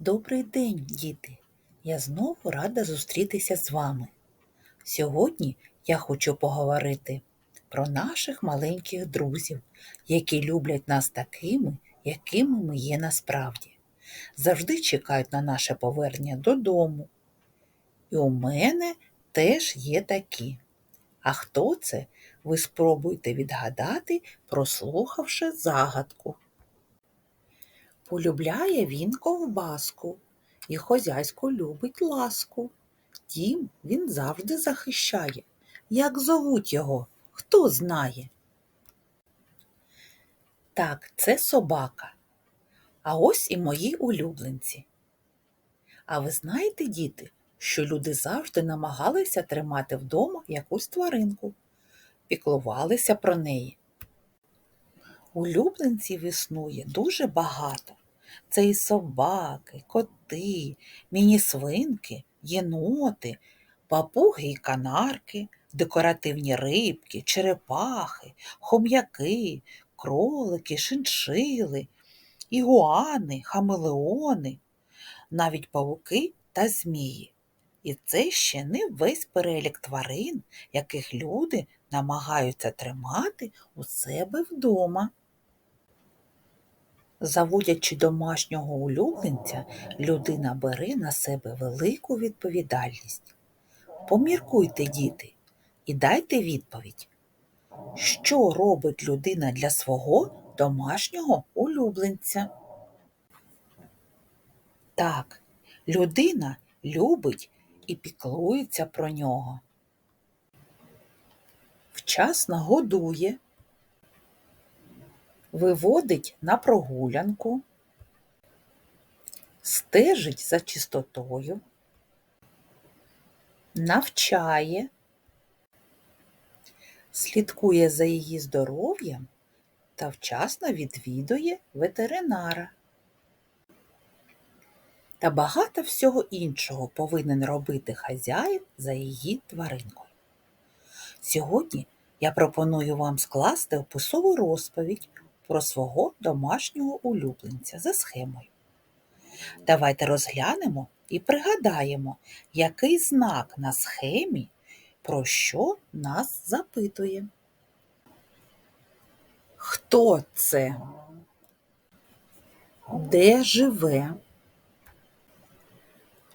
Добрий день, діти! Я знову рада зустрітися з вами. Сьогодні я хочу поговорити про наших маленьких друзів, які люблять нас такими, якими ми є насправді. Завжди чекають на наше повернення додому. І у мене теж є такі. А хто це? Ви спробуйте відгадати, прослухавши загадку. Полюбляє він ковбаску і хозяйську любить ласку. Тім він завжди захищає. Як зовуть його, хто знає? Так, це собака. А ось і мої улюбленці. А ви знаєте, діти, що люди завжди намагалися тримати вдома якусь тваринку, піклувалися про неї. Улюбленців існує дуже багато. Це і собаки, коти, міні-свинки, єноти, папуги і канарки, декоративні рибки, черепахи, хом'яки, кролики, шиншили, ігуани, хамелеони, навіть павуки та змії. І це ще не весь перелік тварин, яких люди намагаються тримати у себе вдома. Заводячи домашнього улюбленця, людина бере на себе велику відповідальність. Поміркуйте, діти, і дайте відповідь, що робить людина для свого домашнього улюбленця? Так, людина любить і піклується про нього. Вчасно годує, виводить на прогулянку, стежить за чистотою, навчає, слідкує за її здоров'ям та вчасно відвідує ветеринара. Та багато всього іншого повинен робити хазяїн за її тваринкою. Сьогодні я пропоную вам скласти описову розповідь про свого домашнього улюбленця за схемою. Давайте розглянемо і пригадаємо, який знак на схемі про що нас запитує. Хто це? Де живе?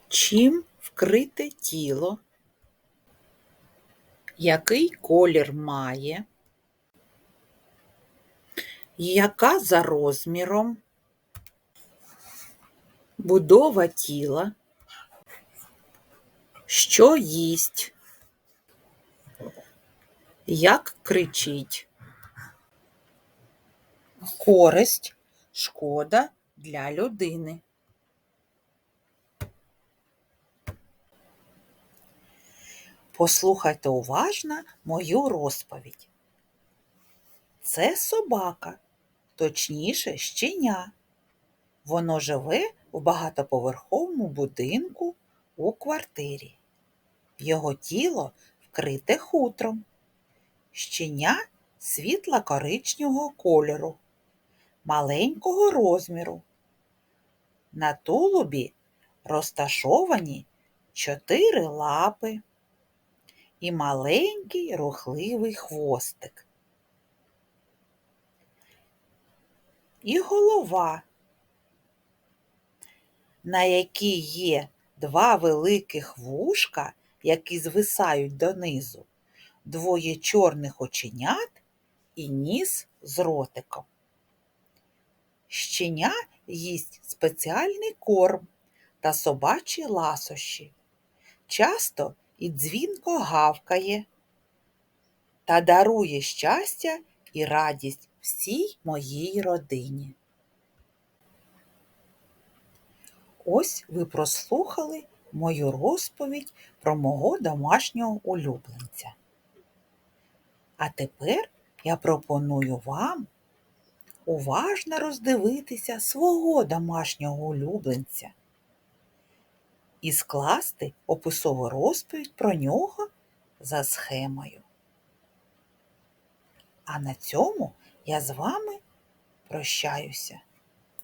Чим вкрите тіло? Який колір має? Яка за розміром? Будова тіла? Що їсть? Як кричить? Користь, шкода для людини. Послухайте уважно мою розповідь. Це собака, точніше щеня. Воно живе в багатоповерховому будинку у квартирі. Його тіло вкрите хутром. Щеня світла коричневого кольору, маленького розміру. На тулубі розташовані чотири лапи і маленький рухливий хвостик. І голова, на якій є два великих вушка, які звисають донизу, двоє чорних оченят і ніс з ротиком. Щеня їсть спеціальний корм та собачі ласощі. Часто і дзвінко гавкає та дарує щастя і радість всій моїй родині. Ось ви прослухали мою розповідь про мого домашнього улюбленця. А тепер я пропоную вам уважно роздивитися свого домашнього улюбленця і скласти описову розповідь про нього за схемою. А на цьому я з вами прощаюся.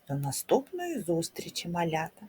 До наступної зустрічі, малята!